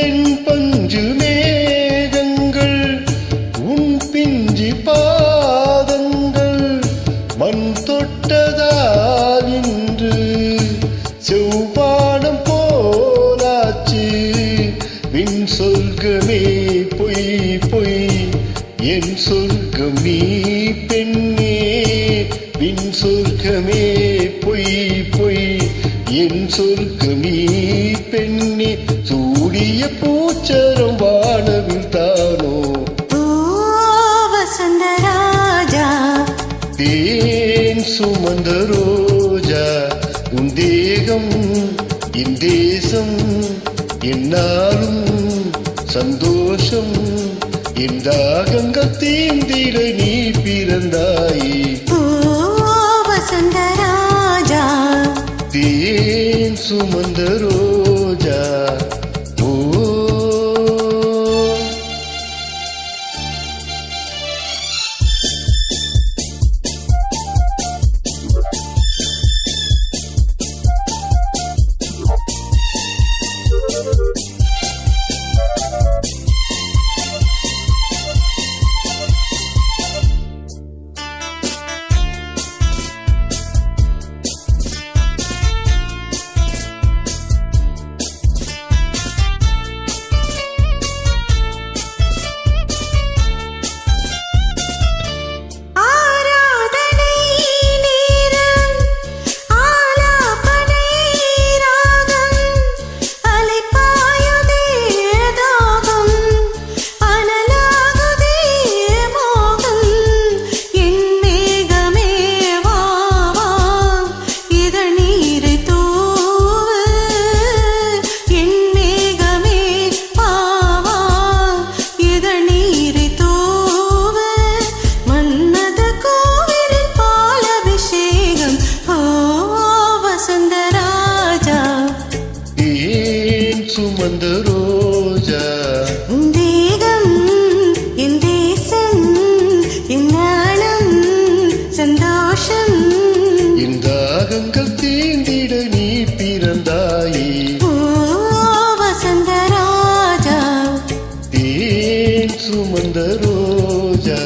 மென்பஞ்சு மேகங்கள் உன் பிஞ்சி பாதங்கள் மண் தொட்டதால் இன்று செவ்வானம் போலாச்சு. வின் சொல்கமே பொய் பொய் என் சொர்க்கம் நீ பெண்ணே. வின் சொர்க்கமே பொய் பொய் என் சொர்க்கம் நீ பெண்ணே சூடிய பூச்சரம் வானவில் தானோ? ஓ வசந்தராஜா தேன் சுமந்த ரோஜா. உன் தேகம் என் தேசம் என்னாலும் சந்தோஷம் என் தாகங்கள் தீந்திட நீ பிறந்தாயே. ஓ வசந்தராஜா தேன் சுமந்த ரோஜா. சுமந்த ரோஜா